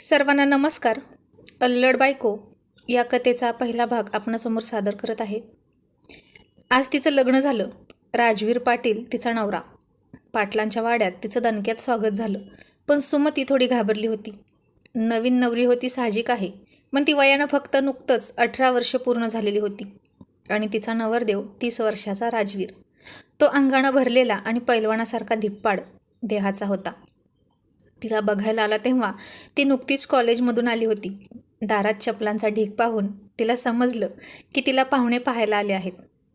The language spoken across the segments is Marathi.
सर्वांना नमस्कार. अल्लड बायको या कथेचा पहिला भाग आपणासमोर सादर करत आहे. आज तिचं लग्न झालं. राजवीर पाटील तिचा नवरा. पाटलांच्या वाड्यात तिचं दणक्यात स्वागत झालं. पण सुमती थोडी घाबरली होती. नवीन नवरी होती साहजिक आहे. पण ती वयानं फक्त नुकतंच अठरा वर्ष पूर्ण झालेली होती. आणि तिचा नवरदेव तीस वर्षाचा राजवीर. तो अंगानं भरलेला आणि पैलवानासारखा धिप्पाड देहाचा होता. तिला बघायला आला तेव्हा ती नुकतीच कॉलेजमधून आली होती. दारात चपलांचा ढीक पाहून तिला समजलं की तिला पाहुणे पाहायला आले आहेत.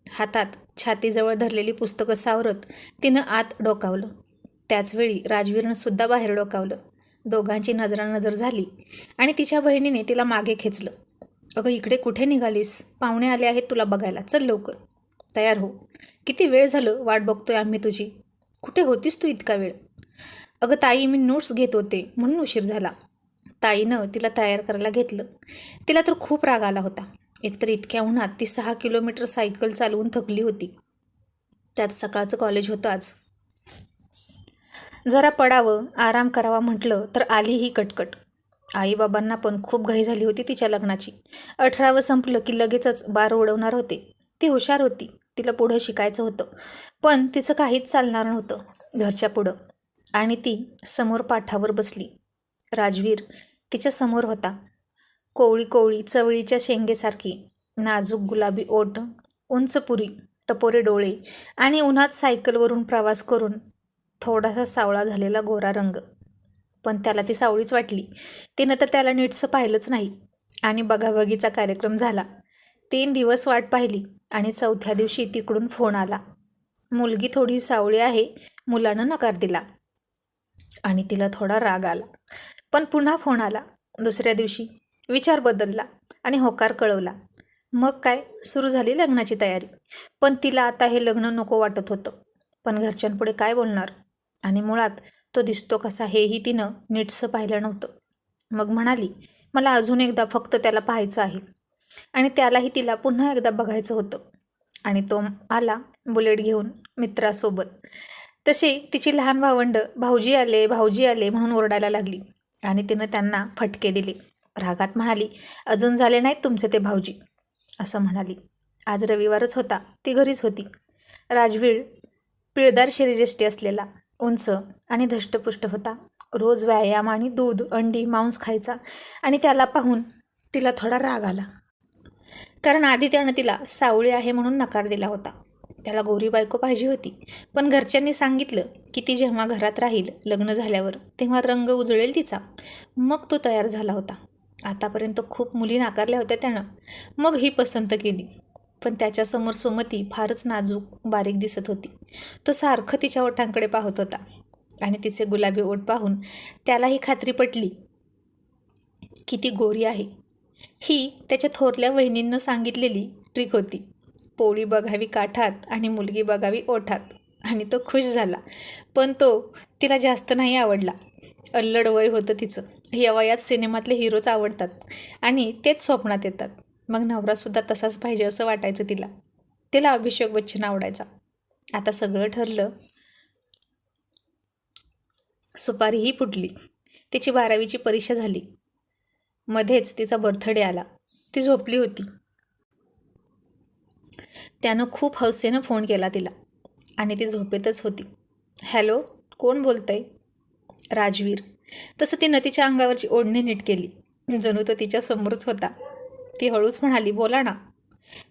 हातात छातीजवळ धरलेली पुस्तकं सावरत तिनं आत डोकावलं. त्याचवेळी राजवीरनं सुद्धा बाहेर डोकावलं. दोघांची नजरानजर झाली आणि तिच्या बहिणीने तिला मागे खेचलं. अगं इकडे कुठे निघालीस? पाहुणे आले आहेत तुला बघायला. चल लवकर. तयार हो. किती वेळ झालं? वाट बघतोय आम्ही तुझी. कुठे होतीस तू इतका वेळ? अगं ताई मी नोट्स घेत होते म्हणून उशीर झाला. ताईनं तिला तयार करायला घेतलं. तिला तर खूप राग आला होता. एकतर इतक्या उन्हात ती सहा किलोमीटर सायकल चालवून थकली होती. त्यात सकाळचं कॉलेज होतं आज. जरा पडावं आराम करावा म्हटलं तर आली ही कटकट. आईबाबांना पण खूप घाई झाली होती तिच्या लग्नाची. अठरावं संपलं की लगेचच बार उडवणार होते. ती हुशार होती. तिला पुढं शिकायचं होतं. पण तिचं काहीच चालणार नव्हतं. घरच्या पुढं. आणि ती समोर पाठावर बसली. राजवीर तिच्या समोर होता. कोवळी कोवळी चवळीच्या शेंगेसारखी नाजूक गुलाबी ओठ उंच पुरी टपोरे डोळे आणि उन्हात सायकलवरून प्रवास करून थोडासा सावळा झालेला गोरा रंग. पण त्याला ती सावळीच वाटली. तिनं तर त्याला नीटसं पाहिलंच नाही. आणि बघाबघीचा कार्यक्रम झाला. तीन दिवस वाट पाहिली आणि चौथ्या दिवशी तिकडून फोन आला. मुलगी थोडी सावळी आहे मुलानं नकार दिला. आणि तिला थोडा राग आला. पण पुन्हा फोन आला. दुसऱ्या दिवशी विचार बदलला आणि होकार कळवला. मग काय? सुरू झाली लग्नाची तयारी. पण तिला आता हे लग्न नको वाटत होतं. पण घरच्यांपुढे काय बोलणार? आणि मुळात तो दिसतो कसा हेही तिनं नीटसं पाहिलं नव्हतं. मग म्हणाली मला अजून एकदा फक्त त्याला पाहायचं आहे. आणि त्यालाही तिला पुन्हा एकदा बघायचं होतं. आणि तो आला बुलेट घेऊन मित्रासोबत. तशी तिची लहान भावंड भाऊजी आले भाऊजी आले म्हणून ओरडायला लागली. आणि तिनं त्यांना फटके दिले. रागात म्हणाली अजून झाले नाहीत तुमचे ते भाऊजी. असं म्हणाली. आज रविवारच होता. ती घरीच होती. राजवीर पिळदार शरीरयष्टी असलेला उंच आणि धष्टपुष्ट होता. रोज व्यायाम आणि दूध अंडी मांस खायचा आणि त्याला पाहून तिला थोडा राग आला. कारण आधी त्यानं तिला सावळी आहे म्हणून नकार दिला होता. त्याला गोरी बायको पाहिजे होती. पण घरच्यांनी सांगितलं की ती जेव्हा घरात राहील लग्न झाल्यावर तेव्हा रंग उजळेल तिचा. मग तो तयार झाला होता. आतापर्यंत खूप मुली नाकारल्या होत्या त्यानं. मग ही पसंत केली. पण त्याच्यासमोर सुमती फारच नाजूक बारीक दिसत होती. तो सारखं तिच्या ओठांकडे पाहत होता. आणि तिचे गुलाबी ओठ पाहून त्यालाही खात्री पटली की ती गोरी आहे. ही त्याच्या थोरल्या वहिनींनं सांगितलेली ट्रिक होती. पोळी बघावी काठात आणि मुलगी बघावी ओठात. आणि तो खुश झाला. पण तो तिला जास्त नाही आवडला. अल्लड वय होतं तिचं. या वयात सिनेमातले हिरोच आवडतात. आणि तेच स्वप्नात येतात. मग नवरासुद्धा तसाच पाहिजे असं वाटायचं तिला. तिला अभिषेक बच्चन आवडायचा. आता सगळं ठरलं. सुपारीही फुटली. तिची बारावीची परीक्षा झाली. मध्येच तिचा बर्थडे आला. ती झोपली होती. त्यानं खूप हौसेनं फोन केला तिला आणि ती झोपेतच होती. हॅलो कोण बोलतंय? राजवीर. तसं तिनं तिच्या अंगावरची ओढणी नीट केली. जणू तो तिच्या समोरच होता. ती हळूच म्हणाली बोला ना.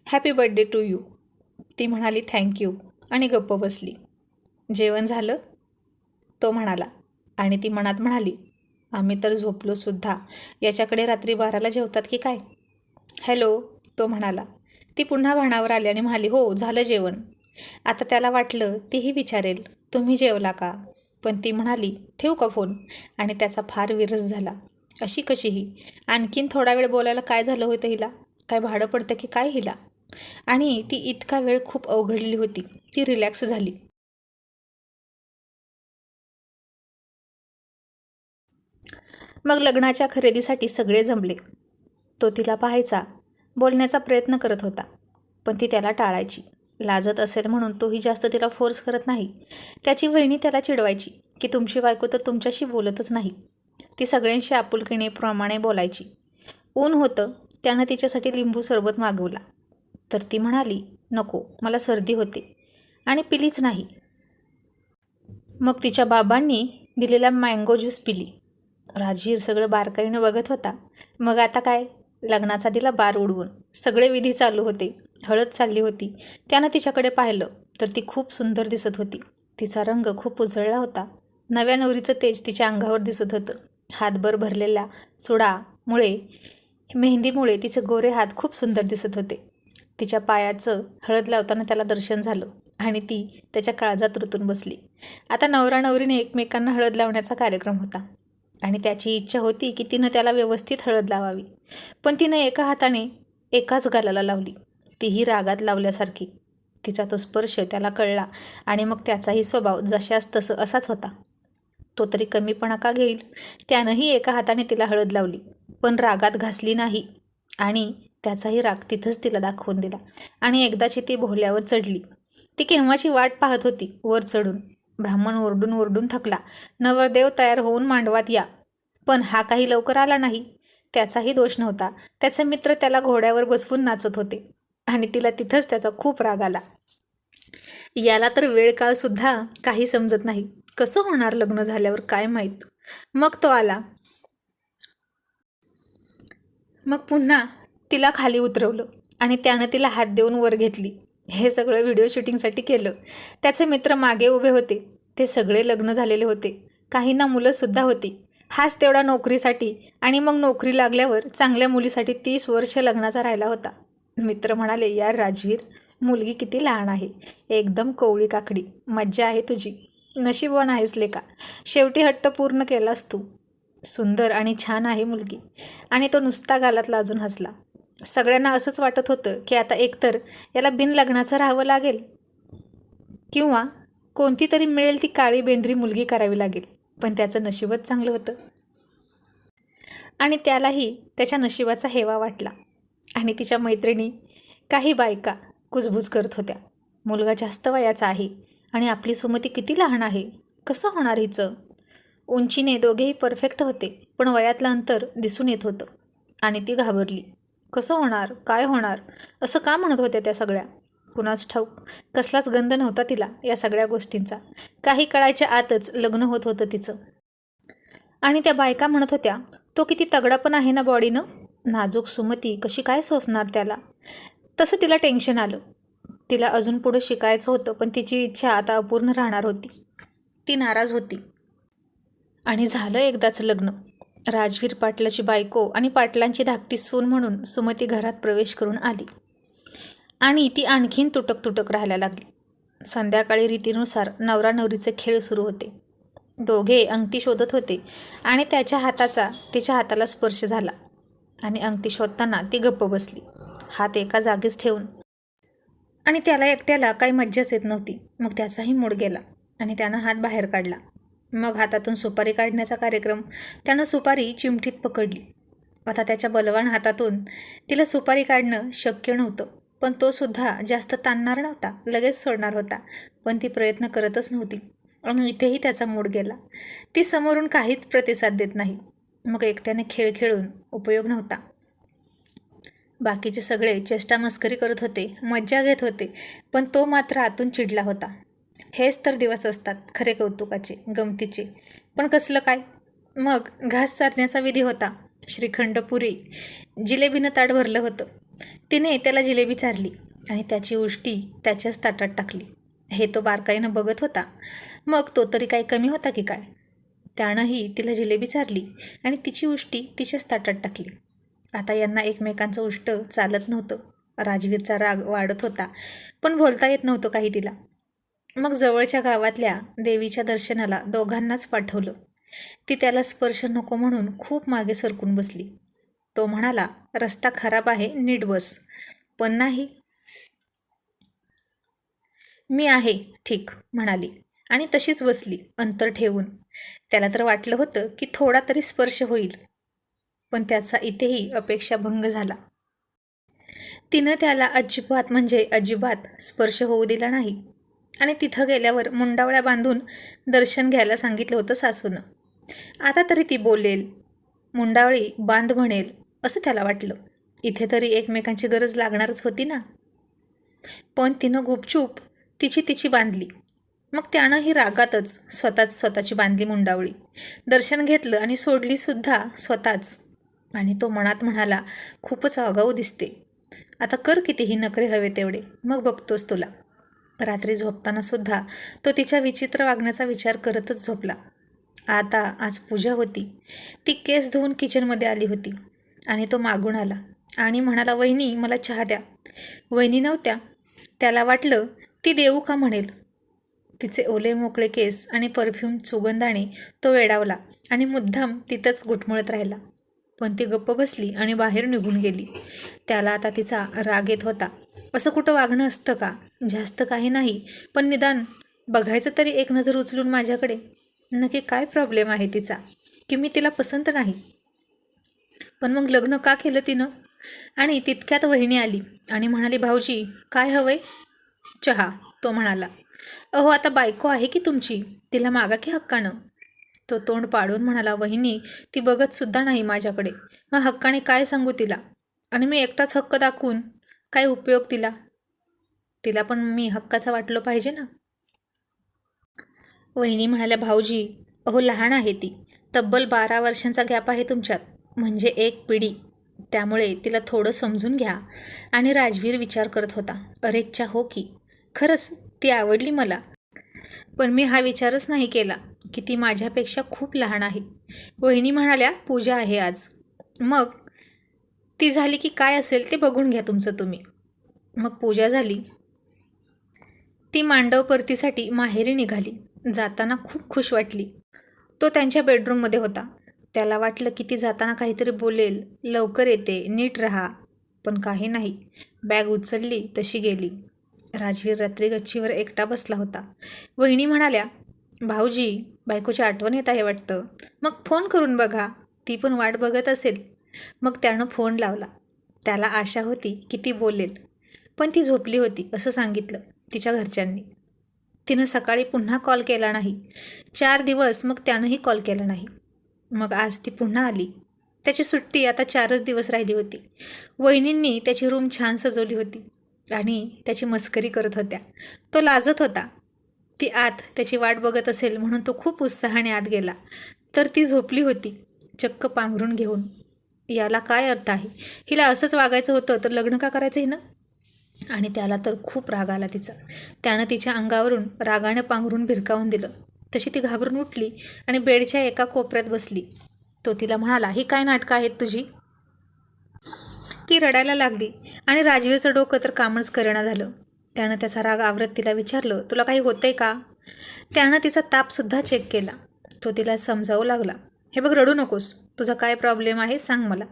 Happy birthday to you. ती म्हणाली थँक्यू आणि गप्प बसली. जेवण झालं? तो म्हणाला. आणि ती मनात म्हणाली आम्ही तर झोपलो सुद्धा. याच्याकडे रात्री बाराला जेवतात की काय? हॅलो तो म्हणाला. ती पुन्हा भाणावर आली आणि म्हणाली हो झालं जेवण. आता त्याला वाटलं तीही विचारेल तुम्ही जेवला का? पण ती म्हणाली ठेवू का फोन? आणि त्याचा फार विरस झाला. अशी कशीही? आणखीन थोडा वेळ बोलायला काय झालं होतं हिला? काय भाडं पडतं की काय हिला? आणि ती इतका वेळ खूप अवघडली होती. ती रिलॅक्स झाली. मग लग्नाच्या खरेदीसाठी सगळे जमले. तो तिला पाहायचा. बोलण्याचा प्रयत्न करत होता. पण ती त्याला टाळायची. लाजत असेल म्हणून तोही जास्त तिला फोर्स करत नाही. त्याची वहिनी त्याला चिडवायची की तुमची बायको तर तुमच्याशी बोलतच नाही. ती सगळ्यांशी आपुलकीने प्रमाणे बोलायची. ऊन होतं त्यानं तिच्यासाठी लिंबू सरबत मागवला. तर ती म्हणाली नको मला सर्दी होते आणि पिलीच नाही. मग तिच्या बाबांनी दिलेला मँगो ज्यूस पिली. राजवीर सगळं बारकाईनं बघत होता. मग आता काय? लग्नाचा दिला बार उडवून. सगळे विधी चालू होते. हळद चालली होती. त्यानं तिच्याकडे पाहिलं तर ती खूप सुंदर दिसत होती. तिचा रंग खूप उजळला होता. नव्या नवरीचं तेज तिच्या अंगावर दिसत होतं. हातभर भरलेल्या चुडामुळे मेहंदीमुळे तिचे गोरे हात खूप सुंदर दिसत होते. तिच्या पायाचं हळद लावताना त्याला दर्शन झालं आणि ती त्याच्या काळजात रुतून बसली. आता नवरा नवरीने एकमेकांना हळद लावण्याचा कार्यक्रम होता. आणि त्याची इच्छा होती की तिनं त्याला व्यवस्थित हळद लावावी. पण तिनं एका हाताने एकाच गालाला लावली. तीही रागात लावल्यासारखी. तिचा तो स्पर्श त्याला कळला आणि मग त्याचाही स्वभाव जशास तसं असाच होता. तो तरी कमीपणा का घेईल? त्यानंही एका हाताने तिला हळद लावली. पण रागात घासली नाही आणि त्याचाही राग तिथंच तिला दाखवून दिला आणि एकदाची ती भोल्यावर चढली. ती केव्हाची वाट पाहत होती वर चढून. ब्राह्मण ओरडून ओरडून थकला. नवरदेव तयार होऊन मांडवात या. पण हा काही लवकर आला नाही. त्याचाही दोष नव्हता. त्याचे मित्र त्याला घोड्यावर बसवून नाचत होते. आणि तिला तिथंच त्याचा खूप राग आला. याला तर वेळ काळसुद्धा काही समजत नाही. कसं होणार लग्न झाल्यावर काय माहीत? मग तो आला. मग पुन्हा तिला खाली उतरवलं. आणि त्यानं तिला हात देऊन वर घेतली. हे सगळं व्हिडिओ शूटिंगसाठी केलं. त्याचे मित्र मागे उभे होते. ते सगळे लग्न झालेले होते. काहींना मुलंसुद्धा होती. हाच तेवढा नोकरीसाठी आणि मग नोकरी लागल्यावर चांगल्या मुलीसाठी तीस वर्ष लग्नाचा राहिला होता. मित्र म्हणाले यार राजवीर मुलगी किती लहान आहे. एकदम कोवळी काकडी. मज्जा आहे तुझी. नशीबवान आहेस लेका. शेवटी हट्ट पूर्ण केलास तू. सुंदर आणि छान आहे मुलगी. आणि तो नुसता गालातला अजून हसला. सगळ्यांना असंच वाटत होतं की आता एकतर याला बिन लग्नाचं राहावं लागेल किंवा कोणती तरी मिळेल ती काळी बेंद्री मुलगी करावी लागेल पण त्याचं नशीबच चांगलं होतं. आणि त्यालाही त्याच्या नशिबाचा हेवा वाटला आणि तिच्या मैत्रिणी काही बायका कुजबूज करत होत्या. मुलगा जास्त वयाचा आहे आणि आपली सुमती किती लहान आहे कसं होणार हिचं? उंचीने दोघेही परफेक्ट होते पण वयातलं अंतर दिसून येत होतं आणि ती घाबरली. कसं होणार? काय होणार? असं का म्हणत होत्या त्या सगळ्या? कुणाच ठाऊक? कसलाच गंध नव्हता तिला या सगळ्या गोष्टींचा. काही कळायच्या आतच लग्न होत होतं तिचं. आणि त्या बायका म्हणत होत्या तो किती तगडा पण आहे ना बॉडीनं? नाजूक सुमती कशी काय सोसणार त्याला? तसं तिला टेन्शन आलं. तिला अजून पुढं शिकायचं होतं पण तिची इच्छा आता अपूर्ण राहणार होती. ती नाराज होती. आणि झालं एकदाच लग्न. राजवीर पाटलाची बायको आणि पाटलांची धाकटी सून म्हणून सुमती घरात प्रवेश करून आली. आणि ती आणखीन तुटक तुटक राहायला लागली. संध्याकाळी रीतीनुसार नवरा नवरीचे खेळ सुरू होते. दोघे अंगठी शोधत होते आणि त्याच्या हाताचा तिच्या हाताला स्पर्श झाला. आणि अंगठी शोधताना ती गप्प बसली. हात एका जागीच ठेवून. आणि त्याला एकट्याला काही मज्जाच येत नव्हती. मग त्याचाही मूड गेला आणि त्यानं हात बाहेर काढला. मग हातातून सुपारी काढण्याचा कार्यक्रम त्यानं सुपारी चिमठीत पकडली. आता त्याच्या बलवान हातातून तिला सुपारी काढणं शक्य नव्हतं पण तो सुद्धा जास्त ताणणार नव्हता लगेच सोडणार होता पण ती प्रयत्न करतच नव्हती. आणि इथेही त्याचा मूड गेला. ती समोरून काहीच प्रतिसाद देत नाही. मग एकट्याने खेळ खेळून उपयोग नव्हता. बाकीचे सगळे चेष्टा मस्करी करत होते मज्जा घेत होते पण तो मात्र आतून चिडला होता. हेच तर दिवस असतात खरे कौतुकाचे गमतीचे. पण कसलं काय? मग घास चारण्याचा विधी होता. श्रीखंड पुरी. जिलेबीनं ताट भरलं होतं. तिने त्याला जिलेबी चारली आणि त्याची उष्टी त्याच्याच ताटात टाकली. हे तो बारकाईनं बघत होता. मग तो तरी काही कमी होता की काय? त्यानंही तिला जिलेबी चारली आणि तिची उष्टी तिच्याच ताटात टाकली. आता यांना एकमेकांचं उष्ट चालत नव्हतं. राजवीरचा राग वाढत होता पण बोलता येत नव्हतं काही तिला. मग जवळच्या गावातल्या देवीच्या दर्शनाला दोघांनाच पाठवलं. ती त्याला स्पर्श नको म्हणून खूप मागे सरकून बसली. तो म्हणाला रस्ता खराब आहे नीट बस. पण नाही. मी आहे. ठीक म्हणाली आणि तशीच बसली अंतर ठेवून. त्याला तर वाटलं होतं की थोडा तरी स्पर्श होईल पण त्याचा इथेही अपेक्षाभंग झाला. तिनं त्याला अजिबात म्हणजे अजिबात स्पर्श होऊ दिला नाही. आणि तिथं गेल्यावर मुंडावळ्या बांधून दर्शन घ्यायला सांगितलं होतं सासूनं. आता तरी ती बोलेल मुंडावळी बांध म्हणेल असं त्याला वाटलं. इथे तरी एकमेकांची गरज लागणारच होती ना. पण तिनं गुपचूप तिची तिची बांधली. मग त्यानंही रागातच स्वतःच स्वतःची बांधली मुंडावळी. दर्शन घेतलं आणि सोडलीसुद्धा स्वतःच. आणि तो मनात म्हणाला खूपच आगाऊ दिसते. आता कर कितीही नखरे हवे तेवढे मग बघतोस तुला. रात्री झोपताना सुद्धा तो तिच्या विचित्र वागण्याचा विचार करतच झोपला. आता आज पूजा होती. ती केस धुवून किचनमध्ये आली होती आणि तो मागून आला आणि म्हणाला वहिनी मला चहा द्या. वहिनी नव्हत्या. त्याला वाटलं ती देऊ का म्हणेल? तिचे ओले मोकळे केस आणि परफ्यूम सुगंधाने तो वेडावला आणि मुद्दाम तिथंच घुटमळत राहिला. पण ती गप्प बसली आणि बाहेर निघून गेली. त्याला आता तिचा राग येत होता. असं कुठं वागणं असतं का? जास्त काही नाही. पण निदान बघायचं तरी एक नजर उचलून माझ्याकडे. नक्की काय प्रॉब्लेम आहे तिचा? की मी तिला पसंत नाही? पण मग लग्न का केलं तिनं? आणि तितक्यात वहिनी आली आणि म्हणाली भाऊजी काय हवंय? चहा तो म्हणाला. अहो आता बायको आहे की तुमची? तिला मागा की हक्कानं? तो तोंड पाडून म्हणाला वहिनी ती बघतसुद्धा नाही माझ्याकडे. मग हक्काने काय सांगू तिला? आणि मी एकटाच हक्क दाखवून काय उपयोग तिला? तिला पण मी हक्काचा वाटलं पाहिजे ना? वहिनी म्हणाल्या भाऊजी अहो लहान आहे ती. तब्बल बारा वर्षांचा गॅप आहे तुमच्यात. म्हणजे एक पिढी. त्यामुळे तिला थोडं समजून घ्या. आणि राजवीर विचार करत होता. अरेच्छा हो की. खरंच ती आवडली मला. पण मी हा विचारच नाही केला की ती माझ्यापेक्षा खूप लहान आहे. वहिनी म्हणाल्या पूजा आहे आज. मग ती झाली की काय असेल ते बघून घ्या तुमचं तुम्ही. मग पूजा झाली. ती मांडव परतीसाठी माहेरी निघाली. जाताना खूप खुश वाटली. तो त्यांच्या बेडरूममध्ये होता. त्याला वाटलं की ती जाताना काहीतरी बोलेल लवकर येते नीट राहा. पण काही नाही. बॅग उचलली तशी गेली. राजवीर रात्री गच्चीवर एकटा बसला होता. वहिनी म्हणाल्या भाऊजी बायकोची आठवण येत आहे वाटतं. मग फोन करून बघा. ती पण वाट बघत असेल. मग त्यानं फोन लावला. त्याला आशा होती की ती बोलेल. पण ती झोपली होती असं सांगितलं तिच्या घरच्यांनी. तिनं सकाळी पुन्हा कॉल केला नाही. चार दिवस मग त्यानंही कॉल केला नाही. मग आज ती पुन्हा आली. त्याची सुट्टी आता चारच दिवस राहिली होती. वहिनींनी त्याची रूम छान सजवली होती. आणि त्याची मस्करी करत होत्या. तो लाजत होता. ती आत त्याची वाट बघत असेल म्हणून तो खूप उत्साहाने आत गेला. तर ती झोपली होती चक्क पांघरून घेऊन. याला काय अर्थ आहे? हिला असंच वागायचं होतं तर लग्न का करायचं हिनं आणि त्याला तर खूप राग आला तिचा. त्यानं तिच्या अंगावरून रागाने पांघरून भिरकावून दिलं. तशी ती घाबरून उठली आणि बेडच्या एका कोपऱ्यात बसली. तो तिला म्हणाला ही काय नाटकं आहेत तुझी? ती रडायला लागली आणि राजवीरचं डोकं तर कामच करणं झालं. त्यानं त्याचा राग आवरत तिला विचारलं तुला काही होतंय का? त्यानं तिचा तापसुद्धा चेक केला. तो तिला समजावू लागला. हे बघ रडू नकोस. तुझा काय प्रॉब्लेम आहे सांग मला.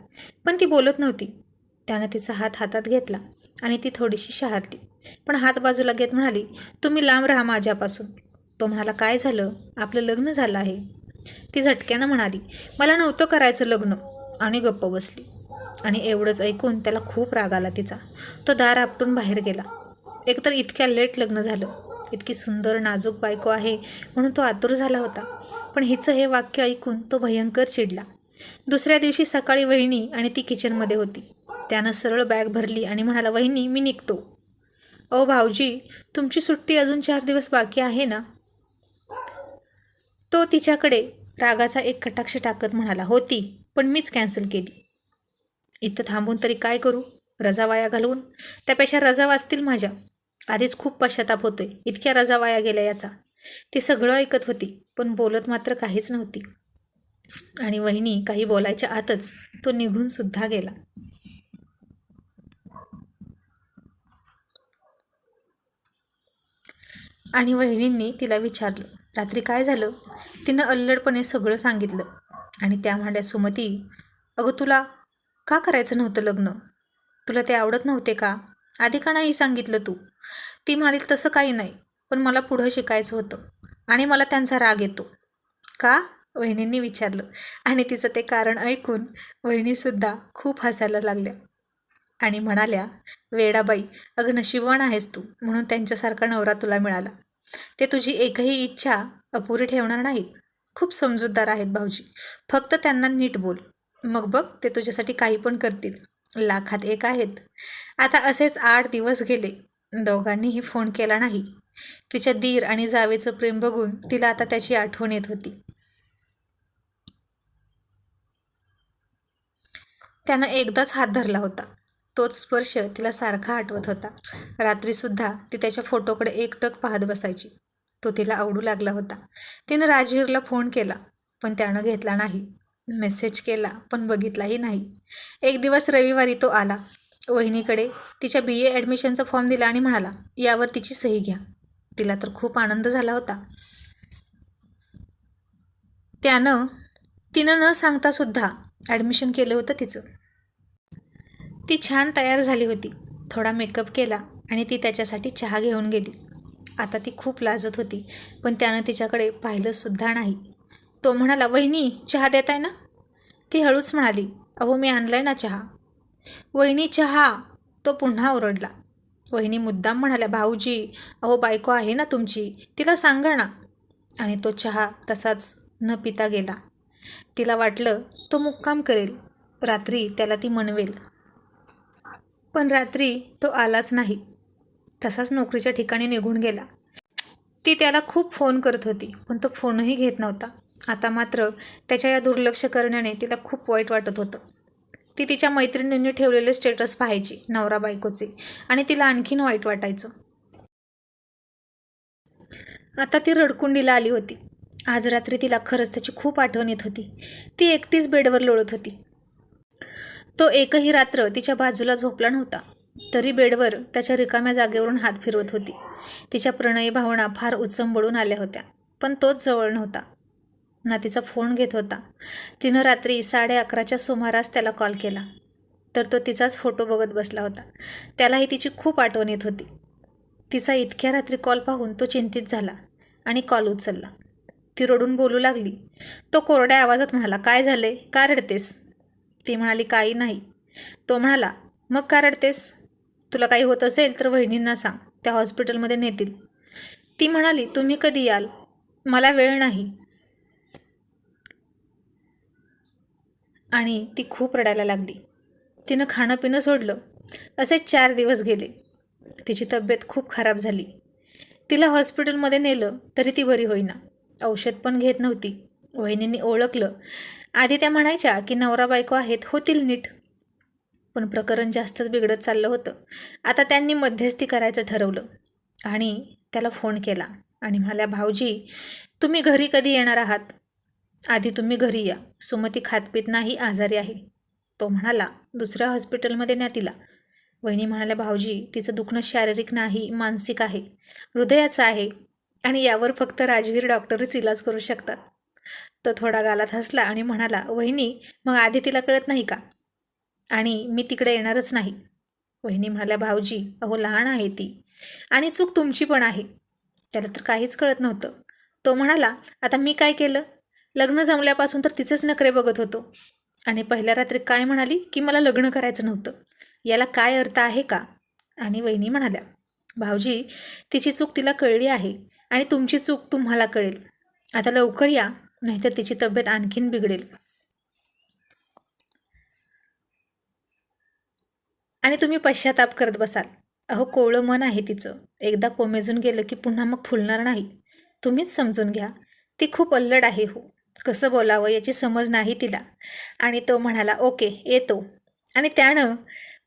पण ती बोलत नव्हती. त्यानं तिचा हात हातात घेतला आणि ती थोडीशी शहारली. पण हात बाजूला घेत म्हणाली तुम्ही लांब राहा माझ्यापासून. तो म्हणाला काय झालं? आपलं लग्न झालं आहे. ती झटक्यानं म्हणाली मला नव्हतं करायचं लग्न. आणि गप्प बसली. आणि एवढंच ऐकून त्याला खूप राग आला तिचा. तो दार आपटून बाहेर गेला. एकतर इतक्या लेट लग्न झालं. इतकी सुंदर नाजूक बायको आहे म्हणून तो आतुर झाला होता. पण हिचं हे वाक्य ऐकून तो भयंकर चिडला. दुसऱ्या दिवशी सकाळी वहिनी आणि ती किचनमध्ये होती. त्यानं सरळ बॅग भरली आणि म्हणाला वहिनी मी निघतो. ओ भाऊजी तुमची सुट्टी अजून चार दिवस बाकी आहे ना? तो तिच्याकडे रागाचा एक कटाक्ष टाकत म्हणाला होती पण मीच कॅन्सल केली. इथं थांबून तरी काय करू? रजा वाया घालवून? त्यापेक्षा रजा वाचतील माझ्या. आधीच खूप पश्चाताप होतोय. इतक्या रजा वाया गेल्या याचा. ती सगळं ऐकत होती पण बोलत मात्र काहीच नव्हती. आणि वहिनी काही बोलायच्या आतच तो निघून सुद्धा गेला. आणि वहिनींनी तिला विचारलं रात्री काय झालं? तिनं अल्लडपणे सगळं सांगितलं. आणि त्या म्हणाल्या सुमती अगं तुला का करायचं नव्हतं लग्न? तुला ते आवडत नव्हते का? आधी का नाही सांगितलं तू. ती म्हणाली तसं काही नाही पण मला पुढं शिकायचं होतं आणि मला त्यांचा राग येतो. का? वहिनींनी विचारलं आणि तिचं ते कारण ऐकून वहिनीसुद्धा खूप हसायला लागल्या आणि म्हणाल्या वेडाबाई अगं नशिबवान आहेस तू म्हणून त्यांच्यासारखा नवरा तुला मिळाला. ते तुझी एकही इच्छा अपुरी ठेवणार नाहीत. खूप समजूतदार आहेत भाऊजी. फक्त त्यांना नीट बोल. मग बघ ते तुझ्यासाठी काही पण करतील. लाखात एक आहेत. आता असेच आठ दिवस गेले. दोघांनीही फोन केला नाही. तिच्या दीर आणि जावेचं प्रेम बघून तिला आता त्याची आठवण येत होती. त्यानं एकदाच हात धरला होता. तोच स्पर्श तिला सारखा आठवत होता. रात्रीसुद्धा ती त्याच्या फोटोकडे एकटक पाहत बसायची. तो तिला आवडू लागला होता. तिनं राजवीरला फोन केला पण त्यानं घेतला नाही. मेसेज केला पण बघितलाही नाही. एक दिवस रविवारी तो आला. वहिनीकडे तिच्या बी ए ॲडमिशनचा फॉर्म दिला आणि म्हणाला यावर तिची सही घ्या. तिला तर खूप आनंद झाला होता. त्यानं तिनं न सांगता सुद्धा ॲडमिशन केलं होतं तिचं. ती छान तयार झाली होती. थोडा मेकअप केला आणि ती त्याच्यासाठी चहा घेऊन गेली. आता ती खूप लाजत होती पण त्यानं तिच्याकडे पाहिलंसुद्धा नाही. तो म्हणाला वहिनी चहा देताय ना? ती हळूच म्हणाली अहो मी आणलाय ना चहा. वहिनी चहा. तो पुन्हा ओरडला. वहिनी मुद्दाम म्हणाल्या भाऊजी अहो बायको आहे ना तुमची तिला सांगा ना. आणि तो चहा तसाच न पिता गेला. तिला वाटलं तो मुक्काम करेल. रात्री त्याला ती म्हणवेल पण रात्री तो आलाच नाही. तसाच नोकरीच्या ठिकाणी निघून गेला. ती त्याला खूप फोन करत होती पण तो फोनही घेत नव्हता. आता मात्र त्याच्या या दुर्लक्ष करण्याने तिला खूप वाईट वाटत होतं. ती तिच्या मैत्रिणींनी ठेवलेले स्टेटस पाहायची नवरा बायकोचे आणि तिला आणखीन वाईट वाटायचं. आता ती रडकुंडीला आली होती. आज रात्री तिला खरंच त्याची खूप आठवण येत होती. ती एकटीच बेडवर लोळत होती. तो एकही रात्र तिच्या बाजूला झोपला नव्हता तरी बेडवर त्याच्या रिकाम्या जागेवरून हात फिरवत होती. तिच्या प्रणयी भावना फार उचंबळून आल्या होत्या पण तोच जवळ नव्हता. ना तिचा फोन घेत होता. तिनं रात्री साडे अकराच्या सुमारास त्याला कॉल केला. तर तो तिचाच फोटो बघत बसला होता. त्यालाही तिची खूप आठवण येत होती. तिचा इतक्या रात्री कॉल पाहून तो चिंतित झाला आणि कॉल उचलला. ती रडून बोलू लागली तो कोरड्या आवाजात म्हणाला काय झाले का रडतेस ती म्हणाली काही नाही. तो म्हणाला मग का रडतेस? तुला काही होत असेल तर बहिणींना सांग त्या हॉस्पिटलमध्ये नेतील. ती म्हणाली तुम्ही कधी याल? मला वेळ नाही. आणि ती खूप रडायला लागली. तिनं खाणं पिणं सोडलं. असे चार दिवस गेले. तिची तब्येत खूप खराब झाली. तिला हॉस्पिटलमध्ये नेलं तरी ती बरी होईना. औषध पण घेत नव्हती. वहिनींनी ओळखलं. आधी त्या म्हणायच्या की नवरा बायको आहेत होतील नीट. पण प्रकरण जास्तच बिघडत चाललं होतं. आता त्यांनी मध्यस्थी करायचं ठरवलं. आणि त्याला फोन केला आणि म्हणाल्या भाऊजी तुम्ही घरी कधी येणार आहात? आधी तुम्ही घरी या. सुमती खातपीत नाही आजारी आहे. तो म्हणाला दुसऱ्या हॉस्पिटलमध्ये न्या तिला. वहिनी म्हणाल्या भाऊजी तिचं दुखणं शारीरिक नाही मानसिक आहे. हृदयाचं आहे आणि यावर फक्त राजवीर डॉक्टरच इलाज करू शकतात. तो थोडा गालात हसला आणि म्हणाला वहिनी मग आधी तिला कळत नाही का? आणि मी तिकडे येणारच नाही. वहिनी म्हणाल्या भाऊजी अहो लहान आहे ती. आणि चूक तुमची पण आहे. त्याला तर काहीच कळत नव्हतं. तो म्हणाला आता मी काय केलं? लग्न जमल्यापासून तर तिचेच नखरे बघत होतो. आणि पहिल्या रात्री काय म्हणाली की मला लग्न करायचं नव्हतं. याला काय अर्थ आहे का? आणि वहिनी म्हणाल्या भाऊजी तिची चूक तिला कळली आहे आणि तुमची चूक तुम्हाला कळेल. आता लवकर या नाहीतर तिची तब्येत आणखीन बिघडेल. आणि तुम्ही पश्चाताप करत बसाल. अहो कोवळं मन आहे तिचं. एकदा कोमेजून गेलं की पुन्हा मग फुलणार नाही. तुम्हीच समजून घ्या. ती खूप अल्लड आहे हो. कसं बोलावं याची समज नाही तिला. आणि तो म्हणाला ओके येतो. आणि त्यानं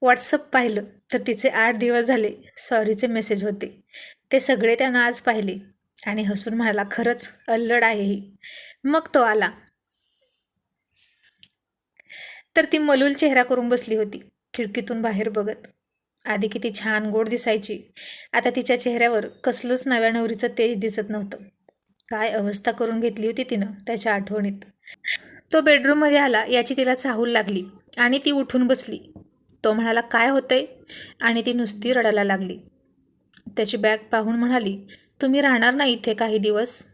व्हॉट्सअप पाहिलं. तर तिचे आठ दिवस झाले सॉरीचे मेसेज होते. ते सगळे त्यानं आज पाहिले. आणि हसून म्हणाला खरंच अल्लड आहे ही. मग तो आला. तर ती मलूल चेहरा करून बसली होती खिडकीतून बाहेर बघत. आधी किती छान गोड दिसायची. आता तिच्या चेहऱ्यावर कसलंच नव्या नवरीचं तेज दिसत नव्हतं. काय अवस्था करून घेतली होती तिनं त्याच्या आठवणीत. तो बेडरूममध्ये आला याची तिला चाहूल लागली आणि ती उठून बसली. तो म्हणाला काय होतंय? आणि ती नुसती रडायला लागली. त्याची बॅग पाहून म्हणाली तुम्ही राहणार ना इथे काही दिवस?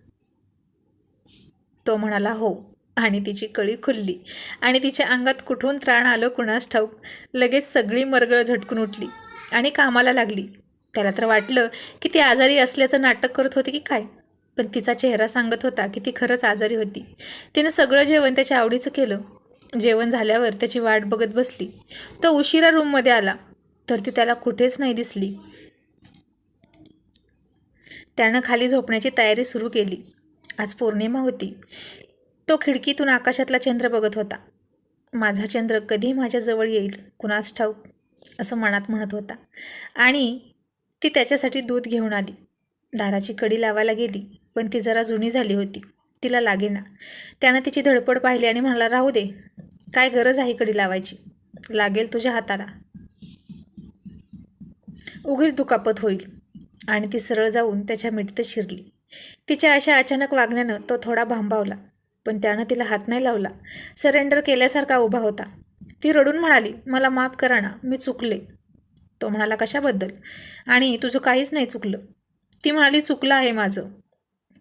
तो म्हणाला हो. आणि तिची कळी खुलली आणि तिच्या अंगात कुठून त्राण आलं कुणास ठाऊक लगेच सगळी मरगळ झटकून उठली आणि कामाला लागली. त्याला तर वाटलं की ती आजारी असल्याचं नाटक करत होती की काय? पण तिचा चेहरा सांगत होता की ती खरंच आजारी होती. तिनं सगळं जेवण त्याच्या आवडीचं केलं. जेवण झाल्यावर त्याची वाट बघत बसली. तो उशिरा रूममध्ये आला तर ती त्याला कुठेच नाही दिसली. त्यानं खाली झोपण्याची तयारी सुरू केली. आज पौर्णिमा होती. तो खिडकीतून आकाशातला चंद्र बघत होता. माझा चंद्र कधी माझ्याजवळ येईल कुणास ठाऊक? असं मनात म्हणत होता. आणि ती त्याच्यासाठी दूध घेऊन आली. दाराची कडी लावायला गेली. पण ती जरा जुनी झाली होती. तिला लागेना. त्यानं तिची धडपड पाहिली आणि म्हणाला राहू दे. काय गरज आहे कडी लावायची? लागेल तुझ्या हाताला. उगीच दुखापत होईल. आणि ती सरळ जाऊन त्याच्या मिठीत शिरली. तिच्या अशा अचानक वागण्यानं तो थोडा भांबावला पण त्यानं तिला हात नाही लावला. सरेंडर केल्यासारखा उभा होता. ती रडून म्हणाली मला माफ करा ना मी चुकले. तो म्हणाला कशाबद्दल? आणि तुझं काहीच नाही चुकलं. ती म्हणाली चुकलं आहे माझं.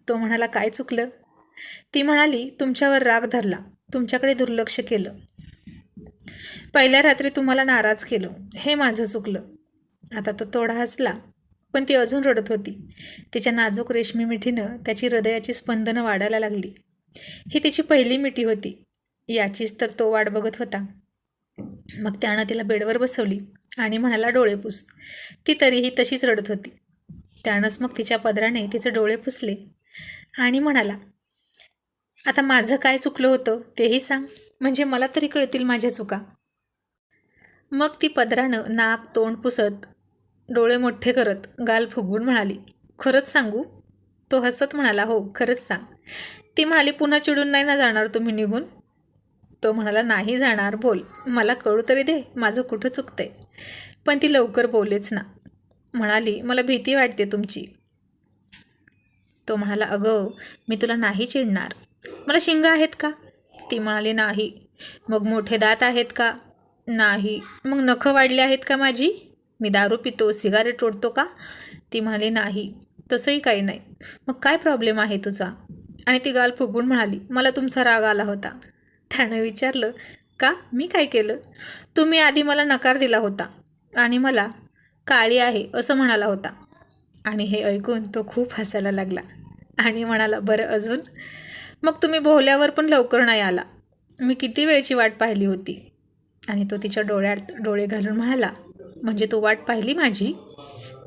तो म्हणाला काय चुकलं? ती म्हणाली तुमच्यावर राग धरला. तुमच्याकडे दुर्लक्ष केलं. पहिल्या रात्री तुम्हाला नाराज केलं. हे माझं चुकलं. आता तो थोडा हसला पण ती अजून रडत होती. तिच्या नाजूक रेशमी मिठीनं त्याची हृदयाची स्पंदनं वाढायला लागली. ही तिची पहिली मिठी होती. याचीच तर तो वाट बघत होता. मग त्यानं तिला बेडवर बसवली आणि म्हणाला डोळे पुस. ती तरीही तशीच रडत होती. त्यानंच मग तिच्या पदराने तिचे डोळे पुसले. आणि म्हणाला आता माझं काय चुकलं होतं तेही सांग. म्हणजे मला तरी कळतील माझ्या चुका. मग ती पदरानं नाक तोंड पुसत डोळे मोठे करत गाल फुगवून म्हणाली खरंच सांगू? तो हसत म्हणाला हो खरंच सांग. ती म्हणाली पुन्हा चिडून नाही ना जाणार तुम्ही निघून? तो म्हणाला नाही जाणार बोल. मला कळू तरी दे माझं कुठं चुकतंय. पण ती लवकर बोलेच ना. म्हणाली मला भीती वाटते तुमची. तो म्हणाला अगं मी तुला नाही चिडणार. मला शिंग आहेत का? ती म्हणाली नाही. मग मोठे दात आहेत का? नाही. मग नखं वाढली आहेत का माझी? मी दारू पितो सिगारेट ओढतो का? ती म्हणाली नाही. तसंही काही नाही. मग काय प्रॉब्लेम आहे तुझा? आणि ती गाल फुगून म्हणाली मला तुमचा राग आला होता. त्यानं विचारलं का? मी काय केलं? तुम्ही आधी मला नकार दिला होता आणि मला काळी आहे असं म्हणाला होता. आणि हे ऐकून तो खूप हसायला लागला. आणि म्हणाला बरं अजून? मग तुम्ही बोहल्यावर पण लवकर नाही आला. मी किती वेळची वाट पाहिली होती? आणि तो तिच्या डोळ्यात डोळे घालून म्हणाला म्हणजे तू वाट पाहिली माझी?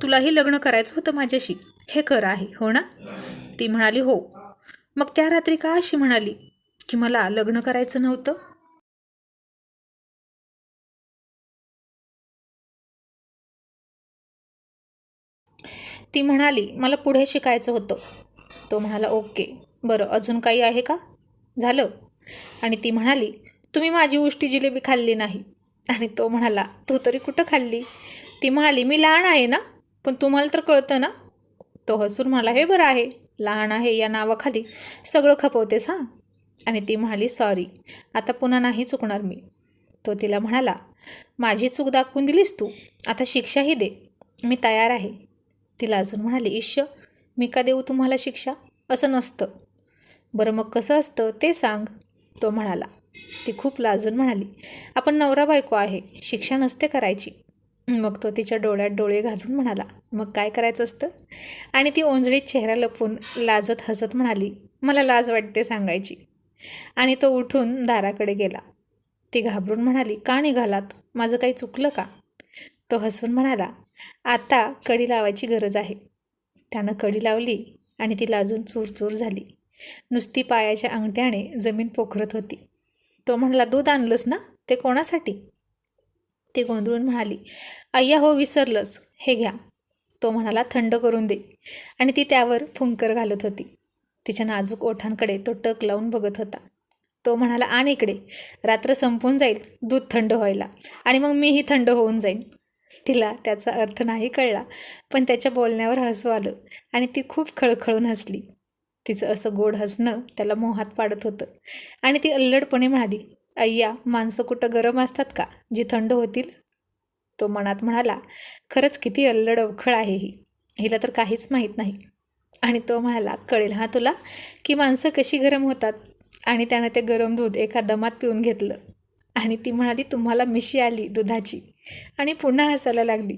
तुलाही लग्न करायचं होतं माझ्याशी? हे खरं आहे हो ना? ती म्हणाली हो. मग त्या रात्री का अशी म्हणाली की मला लग्न करायचं नव्हतं? ती म्हणाली मला पुढे शिकायचं होतं. तो म्हणाला ओके. बरं अजून काही आहे का? झालं. आणि ती म्हणाली तुम्ही माझी उष्टी जिलेबी खाल्ली नाही. आणि तो म्हणाला तू तरी कुठं खाल्ली? ती म्हणाली मी लहान आहे ना पण तुम्हाला तर कळतं ना. तो हसून म्हणाला हे बरं आहे. लहान आहे या नावाखाली. सगळं खपवतेस हां? आणि ती म्हणाली सॉरी. आता पुन्हा नाही चुकणार मी. तो तिला म्हणाला माझी चूक दाखवून दिलीस तू. आता शिक्षाही दे. मी तयार आहे. तिला अजून म्हणाली ईश्य मी का देऊ तुम्हाला शिक्षा? असं नसतं. बरं मग कसं असतं ते सांग तो म्हणाला. ती खूप लाजून म्हणाली आपण नवरा बायको आहे शिक्षा नसते करायची. मग तो तिच्या डोळ्यात डोळे घालून म्हणाला मग काय करायचं असतं? आणि ती ओंजळीत चेहरा लपून लाजत हसत म्हणाली मला लाज वाटते सांगायची. आणि तो उठून दाराकडे गेला. ती घाबरून म्हणाली का निघालात? माझं काही चुकलं का? तो हसून म्हणाला आता कडी लावायची गरज आहे. त्यानं कडी लावली आणि ती लाजून चूर झाली. नुसती पायाच्या अंगठ्याने जमीन पोखरत होती. तो म्हणाला दूध आणलंस ना? ते कोणासाठी? ती गोंधळून म्हणाली अय्या हो विसरलंस. हे घ्या. तो म्हणाला थंड करून दे. आणि ती त्यावर फुंकर घालत होती. तिच्या नाजूक ओठांकडे तो टक लावून बघत होता. तो म्हणाला आण इकडे. रात्र संपून जाईल. दूध थंड व्हायला. आणि मग मीही थंड होऊन जाईन. तिला त्याचा अर्थ नाही कळला पण त्याच्या बोलण्यावर हसू आलं आणि ती खूप खळखळून हसली. तिचं असं गोड हसणं त्याला मोहात पाडत होतं. आणि ती अल्लडपणे म्हणाली अय्या माणसं कुठं गरम असतात का? जी थंड होतील. तो मनात म्हणाला खरंच किती अल्लड अवखळ आहे ही. हिला तर काहीच माहीत नाही. आणि तो म्हणाला कळेल हा तुला की माणसं कशी गरम होतात. आणि त्यानं ते गरम दूध एका दमात पिऊन घेतलं. आणि ती म्हणाली तुम्हाला मिशी आली दुधाची. आणि पुन्हा हसायला लागली.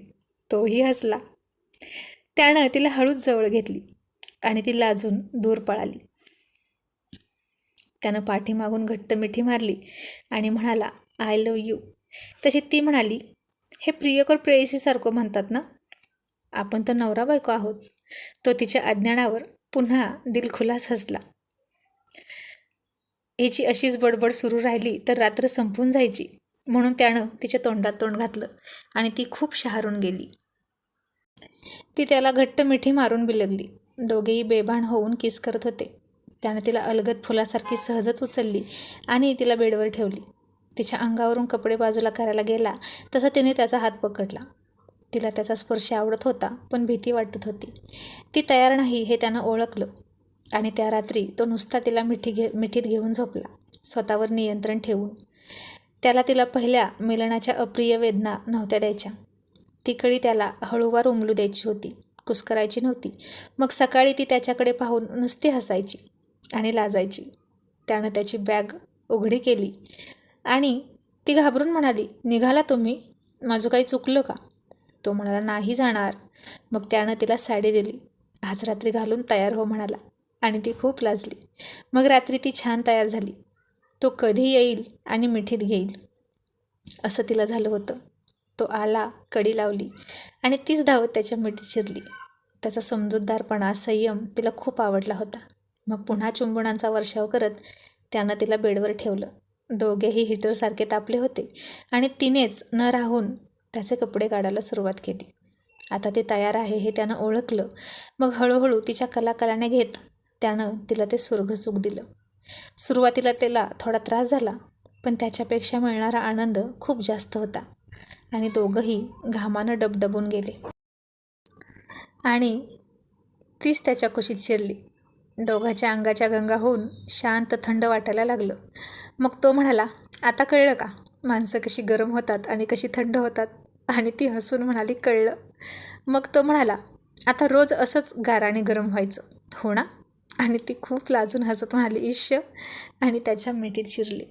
तोही हसला. त्यानं तिला हळूच जवळ घेतली आणि ती लाजून दूर पळाली. त्यानं पाठीमागून घट्ट मिठी मारली आणि म्हणाला आय लव यू. तशी ती म्हणाली हे प्रियकर प्रेयसीसारखं म्हणतात ना? आपण तर नवरा बायको आहोत. तो तिच्या अज्ञानावर पुन्हा दिलखुलास हसला. हिची अशीच बडबड सुरू राहिली तर रात्र संपून जायची म्हणून त्यानं तिच्या तोंडात तोंड घातलं आणि ती खूप शहारून गेली. ती त्याला घट्ट मिठी मारून बिलगली. दोघेही बेभान होऊन किस करत होते. त्यानं तिला अलगद फुलासारखी सहजच उचलली आणि तिला बेडवर ठेवली. तिच्या अंगावरून कपडे बाजूला करायला गेला तसा तिने त्याचा हात पकडला. तिला त्याचा स्पर्श आवडत होता पण भीती वाटत होती. ती तयार नाही हे त्यानं ओळखलं. आणि त्या रात्री तो नुसता तिला मिठी घे मिठीत घेऊन झोपला. स्वतःवर नियंत्रण ठेवून. त्याला तिला पहिल्या मिलनाच्या अप्रिय वेदना नव्हत्या द्यायच्या. ती कळी त्याला हळूवार उमलू द्यायची होती. कुस्करायची नव्हती. मग सकाळी ती त्याच्याकडे पाहून नुसती हसायची आणि लाजायची. त्यानं त्याची बॅग उघडी केली आणि ती घाबरून म्हणाली निघाला तुम्ही? माझं काही चुकलं का? तो म्हणाला नाही जाणार. मग त्यानं तिला साडी दिली. आज रात्री घालून तयार हो म्हणाला. आणि ती खूप लाजली. मग रात्री ती छान तयार झाली. तो कधी येईल आणि मिठीत घेईल? असं तिला झालं होतं. तो आला कडी लावली आणि तीच धावत त्याच्या मिठीत शिरली. त्याचा समजूतदारपणा संयम तिला खूप आवडला होता. मग पुन्हा चुंबुणांचा वर्षाव करत त्यानं तिला बेडवर ठेवलं. दोघेही हिटरसारखे तापले होते आणि तिनेच न राहून त्याचे कपडे काढायला सुरुवात केली. आता ते तयार आहे हे त्यानं ओळखलं. मग हळूहळू तिच्या कलाकलाने घेत त्यानं तिला ते स्वर्गसुख दिलं. सुरुवातीला त्याला थोडा त्रास झाला पण त्याच्यापेक्षा मिळणारा आनंद खूप जास्त होता आणि दोघंही घामानं डबडबून गेले. आणि तीच त्याच्या कुशीत शिरली. दोघाच्या अंगाच्या गंगा होऊन शांत थंड वाटायला लागलं. मग तो म्हणाला आता कळलं का? माणसं कशी गरम होतात आणि कशी थंड होतात? आणि ती हसून म्हणाली कळलं. मग तो म्हणाला आता रोज असंच गाराने गरम व्हायचं हो ना? आणि ती खूप लाजून हसत म्हणाली ईश्य आणि त्याच्या मिठीत शिरली.